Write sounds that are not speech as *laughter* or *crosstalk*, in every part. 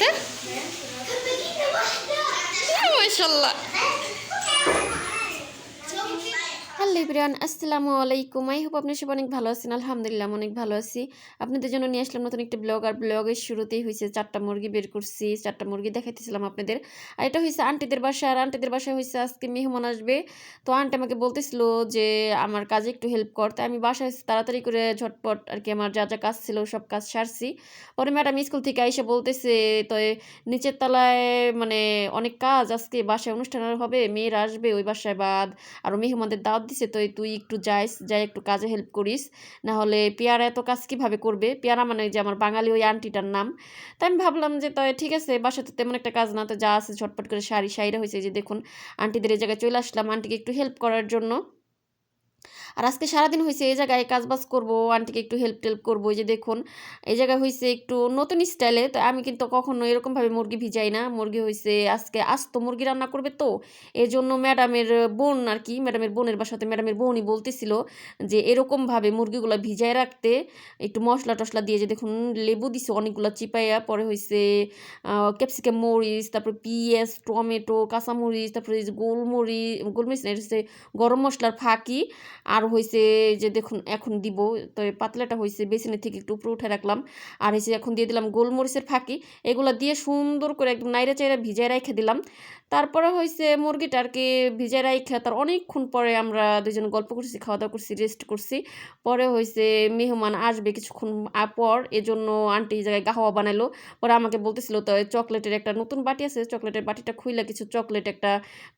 খেতে হ্যাঁ। মাসাল্লাহ হ্যালো ইব্রিয়ান আসসালামু আলাইকুম। আই হোপ আপনার সব অনেক ভালো আছেন। আলহামদুলিল্লাহ অনেক ভালো আছি। আপনাদের জন্য নিয়ে আসলাম নতুন একটা ব্লগ। আর ব্লগের শুরুতেই হয়েছে চারটা মুরগি বের করছি। চারটা মুরগি দেখাইতেছিলাম আপনাদের। আর এটা হয়েছে আন্টিদের বাসা। আর আন্টিদের বাসায় হয়েছে আজকে মেহমান আসবে। তো আন্টি আমাকে বলতেছিল যে, আমার কাজে একটু হেল্প কর। তাই আমি বাসায় তাড়াতাড়ি করে ঝটপট আর কি আমার যা যা কাজ ছিল সব কাজ সারছি। পরে ম্যাডাম স্কুল থেকে এসে বলতেছে, তো নিচের তলায় মানে অনেক কাজ আজকে বাসায় অনুষ্ঠান হবে। মেয়েরা আসবে ওই বাসায় বাদ। আর মেহমানদের দাওয়াত দিছে। তো তুই একটু যাইস, যাই একটু কাজে হেল্প করিস। না হলে পেয়ারা এত কাজ কীভাবে করবে? পেয়ারা মানে যে আমার বাঙালি ওই আন্টিটার নাম। তাই আমি ভাবলাম যে তো ঠিক আছে, বাসাতে তেমন একটা কাজ না, তো যা আছে ঝটপট করে শাড়ি শাড়িরা হয়েছে যে দেখুন, আন্টিদের এই জায়গায় চলে আসলাম। আন্টিকে একটু হেল্প করার জন্য। আর আজকে সারাদিন হয়েছে এই জায়গায় কাজ বাজ করব, আন্টিকে একটু হেল্প টেল্প করব যে দেখুন, এই জায়গায় হয়েছে একটু নতুন স্টাইলে তো আমি কিন্তু কখনো এরকমভাবে মুরগি ভিজাই না। মুরগি হয়েছে আজকে আস্ত মুরগি রান্না করবে তো এই জন্য ম্যাডামের বোন আর কি ম্যাডামের বোনের বাসাতে ম্যাডামের বোনই বলতেছিল যে এরকমভাবে মুরগিগুলো ভিজায় রাখতে, একটু মশলা টশলা দিয়ে যে দেখুন, লেবু দিছে অনেকগুলো চিপাইয়া, পরে হয়েছে ক্যাপসিকাম মরিচ, তারপরে পিঁয়াজ, টমেটো, কাঁচামরিচ, তারপরে গোলমরিচ গোলমরিচ হচ্ছে গরম মশলার ফাঁকি, আর হয়েছে যে দেখুন, এখন দিব। তো পাতলাটা হয়েছে বেসিনের থেকে একটু উপরে উঠে রাখলাম। আর হয়েছে এখন দিয়ে দিলাম গোলমরিচের ফাঁকি, এগুলো দিয়ে সুন্দর করে একদম নাইরা চাইরা ভিজায় রেখে দিলাম। তারপরে হয়েছে মুরগিটা আর কি ভিজায় রাইখা, তার অনেকক্ষণ পরে আমরা দুজন গল্প করছি খাওয়া দাওয়া করছি রেস্ট করছি। পরে হয়েছে মেহমান আসবে কিছুক্ষণ পর, এজন্য আন্টি জায়গায় গাহওয়া বানালো পরে আমাকে বলতেছিল, তো চকলেটের একটা নতুন বাটি আছে, চকলেটের বাটিটা খুইলা কিছু চকলেট একটা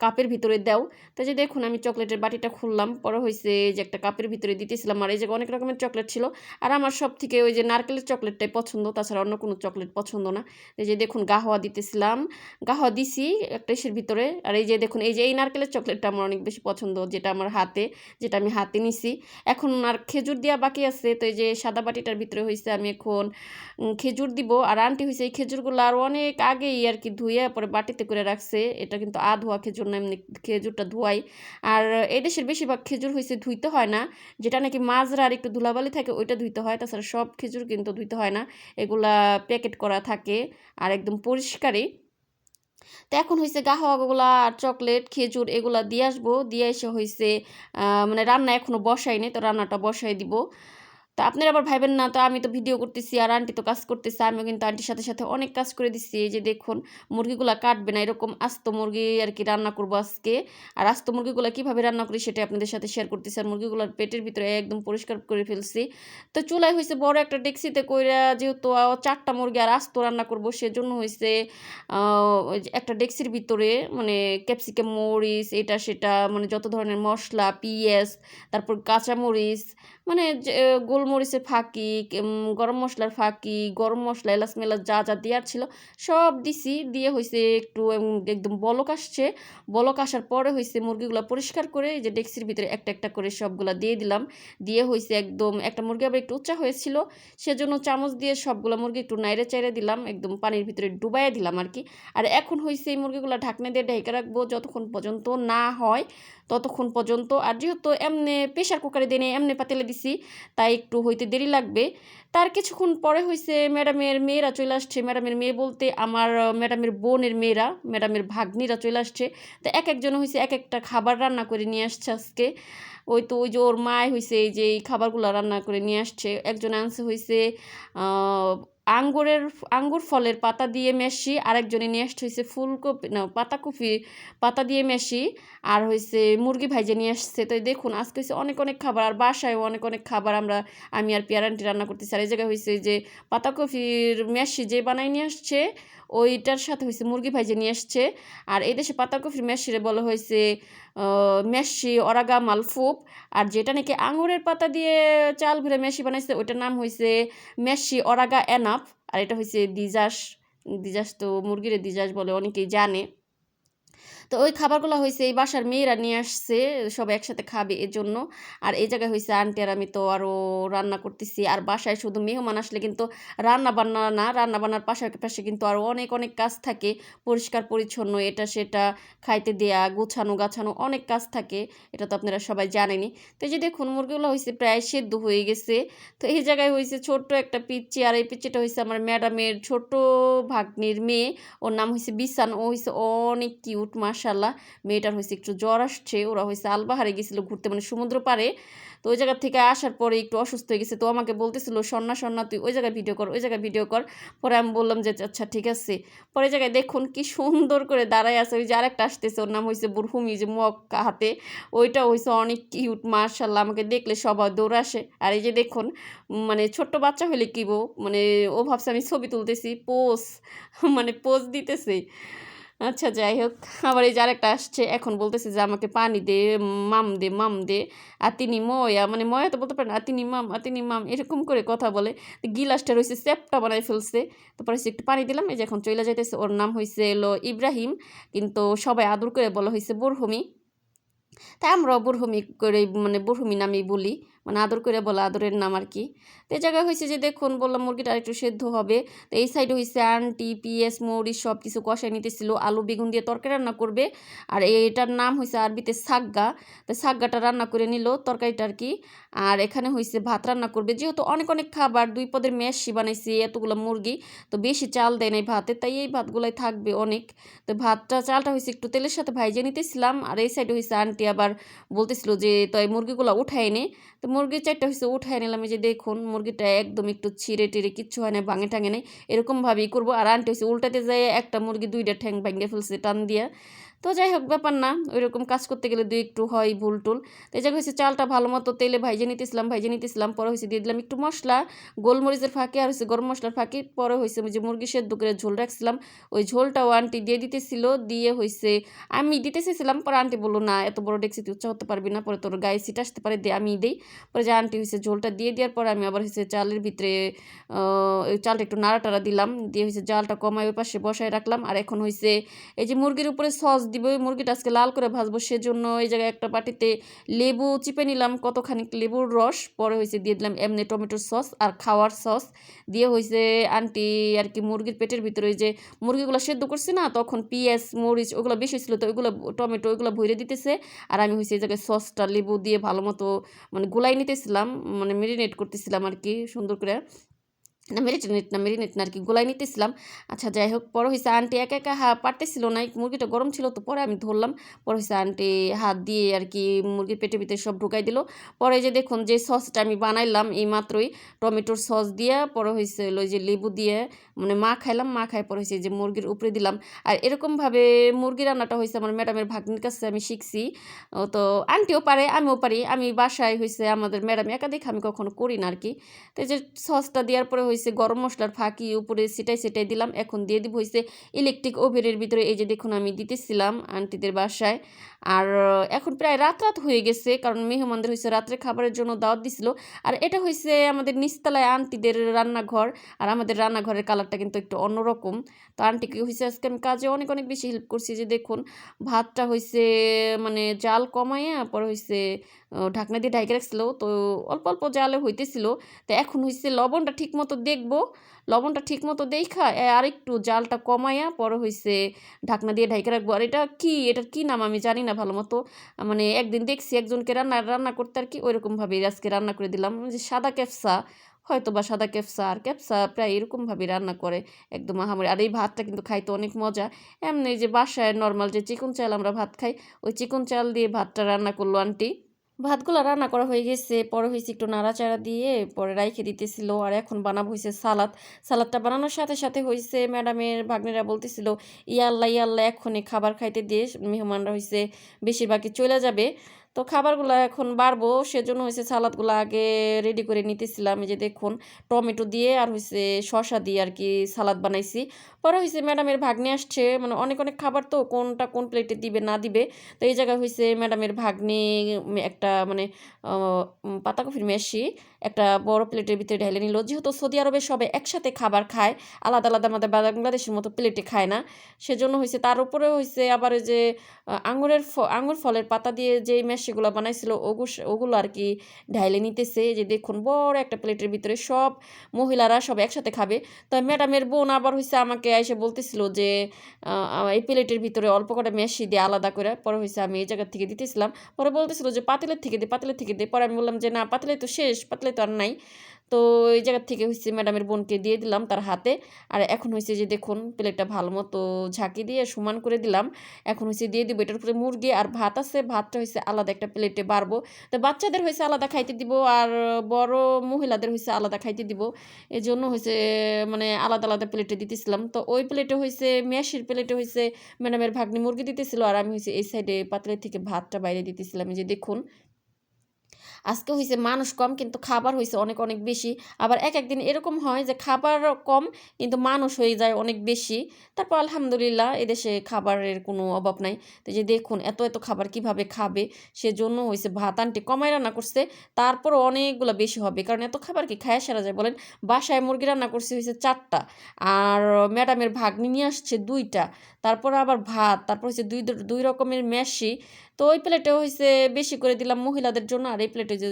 কাপের ভিতরে দাও। তো যে দেখুন, আমি চকলেটের বাটিটা খুললাম। পরে হয়েছে যে একটা কাপের ভিতরে দিতেছিলাম আর এই জায়গায় অনেক রকমের চকলেট ছিল। আর আমার সব থেকে ওই যে নারকেলের চকলেটটাই পছন্দ, তাছাড়া অন্য কোনো চকলেট পছন্দ না। এই যে দেখুন গাহওয়া দিতেছিলাম। গাহওয়া দিছি একটা ইসের ভিতরে। আর এই যে দেখুন, এই যে এই নারকেলের চকলেটটা আমার অনেক বেশি পছন্দ, যেটা আমার হাতে, যেটা আমি হাতে নিছি। এখন আর খেজুর দেওয়া বাকি আছে, তো এই যে সাদা বাটিটার ভিতরে হয়েছে আমি এখন খেজুর দিব। আর আন্টি হয়েছে এই খেজুরগুলো আর অনেক আগেই আর কি ধুয়ে পরে বাটিতে করে রাখছে। এটা কিন্তু আ ধোয়া খেজুর না, এমনি খেজুরটা ধোয়াই। আর এই দেশের বেশিরভাগ খেজুর হয়েছে ধুইতে হয় না। যেটা নাকি মাজরা আর একটু ধুলাবালি থাকে, ওইটা ধুইতে হয়। তাছাড়া সব খেজুর কিন্তু ধুইতে হয় না। এগুলা প্যাকেট করা থাকে আর একদম পরিষ্কারই। তো এখন হয়েছে গাহওয়াগুলা আর চকলেট খেজুর এগুলা দিয়ে আসব। দিয়ে এসে হয়েছে মানে রান্না এখনও বসাইনি, তো রান্নাটা বসাই দিব। তা আপনারা আবার ভাইবেন না, তো আমি তো ভিডিও করতেছি আর আন্টি তো কাজ করতেছে, আমিও কিন্তু আন্টির সাথে সাথে অনেক কাজ করে দিচ্ছি এই যে দেখুন, মুরগিগুলো কাটবে না, এরকম আস্ত মুরগি আর কি রান্না করব আজকে। আর আস্ত মুরগিগুলো কীভাবে রান্না করি সেটা আপনাদের সাথে শেয়ার করতেছি। আর মুরগিগুলোর পেটের ভিতরে একদম পরিষ্কার করে ফেলছি। তো চুলায় হয়েছে বড় একটা ডেক্সিতে কইরা যেহেতু চারটা মুরগি আর আস্ত রান্না করব, সেজন্য হয়েছে একটা ডেক্সির ভিতরে মানে ক্যাপসিকাম মরিচ, এটা সেটা মানে যত ধরনের মশলা, পিঁয়াজ, তারপর কাঁচামরিচ মানে গোলমরিচের ফাঁকি গরম মশলার ফাঁকি, গরম মশলা, এলাচ মেলাচ যা যা দেওয়ার ছিল, সব দিছি। দিয়ে হয়েছে একটু একদম বলক আসছে। বলক আসার পরে হয়েছে মুরগিগুলো পরিষ্কার করে যে ডেক্সির ভিতরে একটা একটা করে সবগুলো দিয়ে দিলাম। দিয়ে হয়েছে একদম, একটা মুরগি আবার একটু উচ্চা হয়েছিল, সেজন্য চামচ দিয়ে সবগুলো মুরগি একটু নাইড়ে চাইড়ে দিলাম, একদম পানির ভিতরে ডুবাইয়া দিলাম আর কি। আর এখন হয়েছে এই মুরগিগুলো ঢাকনা দিয়ে ঢেকে রাখব, যতক্ষণ পর্যন্ত না হয় ততক্ষণ পর্যন্ত। আর যেহেতু এমনি প্রেশার কুকারে দিয়ে এমনি পাতিলে দিছি, তাই একটু হইতে দেরি লাগবে। তার কিছুক্ষণ পরে হয়েছে ম্যাডামের মেয়েরা চলে আসছে। ম্যাডামের মেয়ে বলতে আমার ম্যাডামের বোনের মেয়েরা ম্যাডামের ভাগ্নিরা চলে আসছে। তো এক একজন হয়েছে এক একটা খাবার রান্না করে নিয়ে আসছে আজকে। ওই তো ওই যে ওর মায় হয়েছে এই যে এই খাবারগুলো রান্না করে নিয়ে আসছে। একজন আনছে হয়েছে আঙ্গুরের, আঙ্গুর ফলের পাতা দিয়ে মেশি, আরেকজনে আসছে হয়েছে ফুলকপি, না, পাতাকপি পাতা দিয়ে মেশি, আর হয়েছে মুরগি ভাইজে নিয়ে আসছে। তো দেখুন, আজকে হয়েছে অনেক অনেক খাবার, আর বাসায়ও অনেক অনেক খাবার আমরা, আমি আর পিয়ারান্টি রান্না করতেছি। আর এই জায়গায় হয়েছে যে পাতাকপির মেশি যে বানাই নিয়ে আসছে ওইটার সাথে হয়েছে মুরগি ভাইজে নিয়ে আসছে। আর এই দেশে পাতাকপির মেশিরে বলা হয়েছে মেশি অরাগা মালফুপ। আর যেটা নাকি আঙুরের পাতা দিয়ে চাল ভরে মেশি বানাইছে, ওইটার নাম হয়েছে মেশি অরাগা এনাফ আর এটা হয়েছে দিজাস দিজাস তো মুরগির দিজাস বলে অনেকেই জানে। তো ওই খাবারগুলো হয়েছে এই বাসার মেয়েরা নিয়ে আসছে, সবাই একসাথে খাবে এর জন্য আর এই জায়গায় হয়েছে আন্টি আর আমি তো আরও রান্না করতেছি। আর বাসায় শুধু মেহমান আসলে কিন্তু রান্না বান্না না রান্না বান্নার পাশাপাশি কিন্তু আরও অনেক অনেক কাজ থাকে। পরিষ্কার, পরিচ্ছন্ন, এটা, সেটা, খাইতে দেয়া, গোছানো, গাছানো অনেক কাজ থাকে। এটা তো আপনারা সবাই জানেনই। তো এই যে দেখুন, মুরগিগুলো হয়েছে প্রায় সেদ্ধ হয়ে গেছে। তো এই জায়গায় হয়েছে ছোট্ট একটা পিচ্চি। আর এই পিচ্চিটা হয়েছে আমার ম্যাডামের ছোট ভাগ্নির মেয়ে। ওর নাম হয়েছে বিসান ও হয়েছে অনেক কিউট মাশাল্লাহ মেয়েটার হয়েছে একটু জ্বর আসছে, ওরা হয়েছে আলবাহারে গেছিল ঘুরতে মানে সমুদ্র পারে তো ওই জায়গা থেকে আসার পরে একটু অসুস্থ হয়ে গেছে, তো আমাকে বলতেছিল, সন্না সন্না, তুই ওই জায়গায় ভিডিও কর, ওই জায়গায় ভিডিও কর। পরে আমি বললাম যে আচ্ছা ঠিক আছে। পরে জায়গায় দেখুন কি সুন্দর করে দাঁড়ায় আছে, ওই যে আরেকটা আসতেছে, ওর নাম হয়েছে বুরহুমি, যে মগ হাতে। ওইটা হয়েছে অনেক কিউট মার্শাল্লাহ আমাকে দেখলে সবাই দৌড় আসে। আর এই যে দেখুন মানে ছোট্ট বাচ্চা হলে কি বউ মানে ও ভাবছে আমি ছবি তুলতেছি, পোজ *laughs* মানে পোজ দিতেছে। আচ্ছা যাই হোক। আবার এই যে আরেকটা আসছে, এখন বলতেছে যে আমাকে পানি দে, মাম দে মাম দে আর তিনি ময়া মানে ময়া তো বলতে পারেন আর তিনি মাম আর তিনি মাম, এরকম করে কথা বলে। গিলাসটা রয়েছে সেপটা বানাই ফেলছে। তারপরে হচ্ছে একটু পানি দিলাম, এই যে এখন চলে যাইতেছে, ওর নাম হয়েছে এলো ইব্রাহিম, কিন্তু সবাই আদর করে বলা হয়েছে বুরহুমি। তাই আমরা বুরহুমি করে মানে বুরহুমি নামেই বলি। মানে আদর করে বলা আদরের নাম আর কি। তো এই জায়গায় হয়েছে যে দেখুন, বললাম মুরগিটা একটু সেদ্ধ হবে। তো এই সাইডে হয়েছে আন্টি পিএস মৌরি সব কিছু কষাই নিতেছিল, আলু, বেগুন দিয়ে তরকারি রান্না করবে। আর এটার নাম হয়েছে আরবিতে সাগ্গা। তো সাগ্গাটা রান্না করে নিল তরকারিটা আর কি। আর এখানে হয়েছে ভাত রান্না করবে। যেহেতু অনেক অনেক খাবার দুই পদের মেশি বানাইছি এতগুলো মুরগি, তো বেশি চাল দেয় নাই ভাতে, তাই এই ভাতগুলোই থাকবে অনেক। তো ভাতটা, চালটা হয়েছে একটু তেলের সাথে ভাইজে নিতেছিলাম। আর এই সাইডে হয়েছে আন্টি আবার বলতেছিল যে, তো এই মুরগিগুলো উঠায় নে। তো মুরগির চারটা হয়েছে উঠায় নিলাম এই যে দেখুন, মুরগিটা একদম একটু ছিঁড়ে টিড়ে, কিচ্ছু হয় না, ভাঙে টাঙে নেই। এরকমভাবেই করব। আর আনটা হয়েছে উল্টাতে যায় একটা মুরগি দুইটা ঠ্যাং ভাঙিয়ে ফেলছে, টান দিয়া। তো যাই হোক, ব্যাপার না ওই রকম কাজ করতে গেলে দুই একটু হয় ভুল টুল। তো জায়গায় হয়েছে চালটা ভালো মতো তেলে ভাইজে নিতেছিলাম ভাইজে নিতেছিলাম, পরে হয়েছে দিয়ে দিলাম একটু মশলা, গোলমরিচের ফাঁকে আর হয়েছে গরম মশলার ফাঁকে, পরে হয়েছে যে মুরগি সেদ্ধ করে ঝোল রাখছিলাম, ওই ঝোলটাও আন্টি দিয়ে দিতেছিল, দিয়ে হয়েছে আমি দিতে চেয়েছিলাম পরে আন্টি বলল, না, এত বড় ডেক্সি তুই উচ্চা হতে পারবি না, পরে তোর গায়ে সিট আসতে পারে দিয়ে আমি দিই। পরে যে আন্টি হয়েছে ঝোলটা দিয়ে দেওয়ার পরে আমি আবার হয়েছে চালের ভিতরে চালটা একটু নাড়া টাড়া দিলাম, দিয়ে হয়েছে জালটা কমায় ওই পাশে বসায় রাখলাম, আর এখন হয়েছে এই যে মুরগির উপরে সস দিব ওই মুরগিটা আজকে লাল করে ভাজবো। সেজন্য এই জায়গায় একটা বাটিতে লেবু চিপে নিলাম কতখানি লেবুর রস, পরে হয়েছে দিয়ে দিলাম এমনি টমেটোর সস আর খাওয়ার সস। দিয়ে হয়েছে আন্টি আর কি মুরগির পেটের ভিতরে ওই যে মুরগিগুলো সেদ্ধ করছে না, তখন পিঁয়াজ, মরিচ ওগুলো বেশি ছিল তো ওইগুলো, টমেটো ওইগুলো ভরে দিতেছে। আর আমি হয়েছে এই জায়গায় সসটা লেবু দিয়ে ভালো মতো মানে গুলাই নিতেছিলাম মানে মেরিনেট করতেছিলাম আর কি সুন্দর করে। না মেরিনেট না মেরিনেট না আর কি গোলাই নিতেছিলাম। আচ্ছা যাই হোক, পরে হয়েছে আন্টি একা একা হা, পারতেছিল না মুরগিটা গরম ছিল তো পরে আমি ধরলাম। পরে হয়েছে আন্টি হাত দিয়ে আর কি মুরগির পেটে ভিতরে সব ঢুকাই দিল। পরে যে দেখুন, যে সসটা আমি বানাইলাম এই মাত্রই টমেটোর সস দিয়ে, পরে হয়েছে ওই যে লেবু দিয়ে মানে মা খাইলাম, মা খাই পরে হয়েছে যে মুরগির উপরে দিলাম। আর এরকমভাবে মুরগি রান্নাটা হয়েছে আমার ম্যাডামের ভাগ্নির কাছে আমি শিখছি। তো আন্টিও পারে, আমিও পারি, আমি বাসায় হয়েছে আমাদের ম্যাডাম একা দেখে আমি কখনো করি না আর কি। তো যে সসটা দেওয়ার পরে হয়েছে গরম মশলার ফাঁকি, উপরে সেটাই সেটাই দিলাম, এখন দিয়ে দিব হয়েছে ইলেকট্রিক ওভেনের ভিতরে, এই যে দেখুন আমি দিতেছিলাম আন্টিদের বাসায়। আর এখন প্রায় রাত রাত হয়ে গেছে, কারণ মেহমানদের হয়েছে রাত্রে খাবারের জন্য দাওয়াত দিছিল। আর এটা হয়েছে আমাদের নিচতলায় আন্টিদের রান্নাঘর, আর আমাদের রান্নাঘরের কালারটা কিন্তু একটু অন্যরকম। তো আন্টিকে হয়েছে আজকে আমি কাজে অনেক অনেক বেশি হেল্প করছি, যে দেখুন ভাতটা হয়েছে মানে জাল কমাইয়া পরে হয়েছে ঢাকনা দিয়ে ঢাইকে রাখছিল। তো অল্প অল্প জালে হইতেছিল। তো এখন হয়েছে লবণটা ঠিক মতো দেখব। লবণটা ঠিক মতো দেখা আর একটু জালটা কমাইয়া পরে হয়েছে ঢাকনা দিয়ে ঢাইকে রাখব। আর এটা কি? এটার কি নাম আমি জানি না ভালো মতো। মানে একদিন দেখছি একজনকে রান্না রান্না করতে আর কি ওইরকমভাবে আজকে রান্না করে দিলাম। যে সাদা ক্যাপসা হয়তো বা সাদা ক্যাপসা, আর ক্যাপসা প্রায় এরকমভাবে রান্না করে একদম আহামরি আর এই ভাতটা কিন্তু খাইতে অনেক মজা। এমনি যে বাসায় নর্মাল যে চিকন চাল আমরা ভাত খাই, ওই চিকন চাল দিয়ে ভাতটা রান্না করল আন্টি। ভাতগুলো রান্না করা হয়ে গেছে, পরে হয়েছে একটু নাড়াচাড়া দিয়ে পরে রাইখে দিতেছিল। আর এখন বানাবো হয়েছে সালাদ। সালাদটা বানানোর সাথে সাথে হয়েছে ম্যাডামের ভাগ্নেরা বলতেছিল ইয়াল্লা ইয়াল্লা এখনই খাবার খাইতে দিয়ে মেহমানরা হয়েছে বেশিরভাগই চলে যাবে। তো খাবারগুলো এখন বাড়বো, সেজন্য হয়েছে সালাদগুলো আগে রেডি করে নিতেছিলাম। এই যে দেখুন, টমেটো দিয়ে আর হয়েছে শশা দিয়ে আর কি সালাদ বানাইছি। পরে হয়েছে ম্যাডামের ভাগ্নে আসছে মানে অনেক অনেক খাবার তো, কোনটা কোন প্লেটে দিবে, না দিবে। তো এই জায়গায় হয়েছে ম্যাডামের ভাগ্নে একটা মানে পাতাকপির মেশি একটা বড় প্লেটের ভিতরে ঢেলে নিল। যেহেতু সৌদি আরবে সবাই একসাথে খাবার খায়, আলাদা আলাদা আমাদের বাংলাদেশের মতো প্লেটে খায় না, সেজন্য হয়েছে তার উপরে হয়েছে আবার যে আঙুরের আঙুর ফলের পাতা দিয়ে যে মেশিগুলো বানাইছিল, ওগু, ওগুলো আর কি ঢাইলে নিতেছে। যে দেখুন, বড় একটা প্লেটের ভিতরে সব মহিলারা সব একসাথে খাবে। তো ম্যাডামের বোন আবার হয়েছে আমাকে এসে বলতেছিল যে এই প্লেটের ভিতরে অল্প কটা মেশি দিয়ে আলাদা করে, পরে হয়েছে আমি এই জায়গা থেকে দিতেছিলাম। পরে বলতেছিল যে, পাতিলের থেকে দে, পাতিলের থেকে দে। পরে আমি বললাম যে, না পাতিলে তো শেষ পাতিলে তো আর নাই। তো এই জায়গা থেকে হয়েছে ম্যাডামের বোনকে দিয়ে দিলাম তার হাতে। আর এখন হয়েছে যে দেখুন, প্লেটটা ভালো মতো ঝাঁকি দিয়ে সমান করে দিলাম। এখন হয়েছে দিয়ে দিব এটার উপরে মুরগি আর ভাত আছে। ভাতটা হয়েছে আলাদা একটা প্লেটে বাড়বো। তো বাচ্চাদের হয়েছে আলাদা খাইতে দিব আর বড় মহিলাদের হয়েছে আলাদা খাইতে দিব। এই জন্য হয়েছে মানে আলাদা আলাদা প্লেটে দিতেছিলাম। তো ওই প্লেটে হয়েছে মেশির প্লেটে হয়েছে ম্যাডামের ভাগ্নি মুরগি দিতেছিল। আর আমি হয়েছে এই সাইডে পাতলের থেকে ভাতটা বাইরে দিতেছিলাম। যে দেখুন আজকে হয়েছে মানুষ কম, কিন্তু খাবার হয়েছে অনেক অনেক বেশি। আবার এক একদিন এরকম হয় যে খাবার কম, কিন্তু মানুষ হয়ে যায় অনেক বেশি। তারপর আলহামদুলিল্লাহ এদেশে খাবারের কোনো অভাব নাই। তো যে দেখুন, এত এত খাবার কীভাবে খাবে? সেজন্য হয়েছে ভাত, আনটি কমাই রান্না করছে, তারপরও অনেকগুলো বেশি হবে। কারণ এত খাবার কি খায় সারা যায় বলেন? বাসায় মুরগি রান্না করছে হয়েছে চারটা, আর ম্যাডামের ভাগ্নি নিয়ে আসছে দুইটা। তারপর আবার ভাত, তারপর হচ্ছে দুই দুই রকমের মেশি। তো ওই প্লেটে হয়েছে বেশি করে দিলাম মহিলাদের জন্য, আর এই প্লেটে যে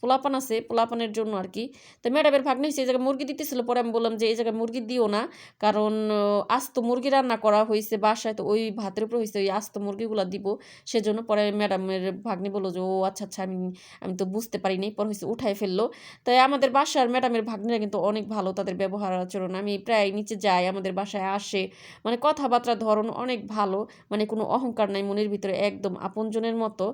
পোলাপান আছে পোলাপানের জন্য আর কি। তো ম্যাডামের ভাগ্নে হয়েছে এই জায়গায় মুরগি দিতেছিল পরে আমি বললাম যে এই জায়গায় মুরগি দিও না কারণ আস্ত মুরগি রান্না করা হয়েছে বাসায় তো ওই ভাতের উপর হয়েছে ওই আস্ত মুরগিগুলো দিব। সেজন্য পরে ম্যাডামের ভাগ্নি বলল যে ও আচ্ছা আচ্ছা আমি আমি তো বুঝতে পারিনি পরে হয়েছে উঠাই ফেলল। তাই আমাদের বাসার ম্যাডামের ভাগ্নিরা কিন্তু অনেক ভালো তাদের ব্যবহার আচরণ। আমি প্রায় নিচে যাই আমাদের বাসায় আসে মানে কথাবার্তার ধরন অনেক ভালো মানে কোনো অহংকার নাই মনের ভিতরে একদম আপনজনের মতো।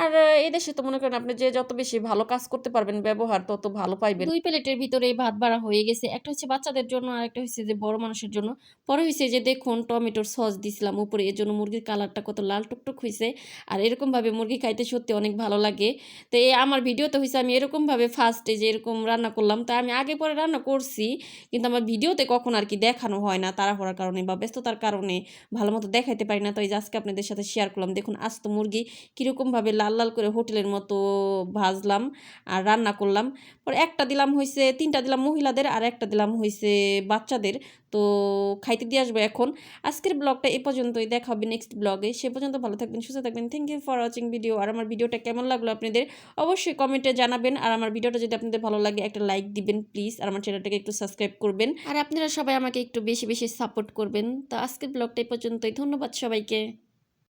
আর আহ, এই দেশে তো মনে করেন আপনি যে যত বেশি ভালো কাজ করতে পারবেন ব্যবহার, তত ভালো পাইবেন। দুই প্লেটের ভিতরে ভাত বাড়া হয়ে গেছে। একটা হচ্ছে বাচ্চাদের জন্য, আর একটা হচ্ছে যে বড় মানুষের জন্য। পরে হয়েছে যে দেখুন, টমেটোর সস দিছিলাম উপরে। এর জন্য মুরগির কালারটা কত লাল টুকটুক হয়েছে আর এরকমভাবে মুরগি খাইতে সত্যি অনেক ভালো লাগে। তো এই আমার ভিডিওতে হয়েছে আমি এরকমভাবে ফার্স্টে যে এরকম রান্না করলাম, তা আমি আগে পরে রান্না করছি, কিন্তু আমার ভিডিওতে কখন আর কি দেখানো হয় না তারা হওয়ার কারণে বা ব্যস্ততার কারণে ভালো মতো দেখাইতে পারি না। তো এই আজকে আপনাদের সাথে শেয়ার করলাম, দেখুন আস্ত মুরগি কীরকমভাবে লাল লাল করে হোটেলের মতো ভাজলাম আর রান্না করলাম। পরে একটা দিলাম হয়েছে তিনটা দিলাম মহিলাদের আর একটা দিলাম হয়েছে বাচ্চাদের। তো খাইতে দিয়ে আসব এখন। আজকের ব্লগটা এ পর্যন্তই। দেখা হবে নেক্সট ব্লগে। সে পর্যন্ত ভালো থাকবেন, সুস্থ থাকবেন। Thank you for watching video আর আমার ভিডিওটা কেমন লাগল আপনাদের অবশ্যই কমেন্টে জানাবেন। আর আমার ভিডিওটা যদি আপনাদের ভালো লাগে, একটা লাইক দিবেন প্লিজ আর আমার চ্যানেলটাকে একটু সাবস্ক্রাইব করবেন। আর আপনারা সবাই আমাকে একটু বেশি বেশি সাপোর্ট করবেন। তো আজকের ব্লগটা এ পর্যন্তই। ধন্যবাদ সবাইকে।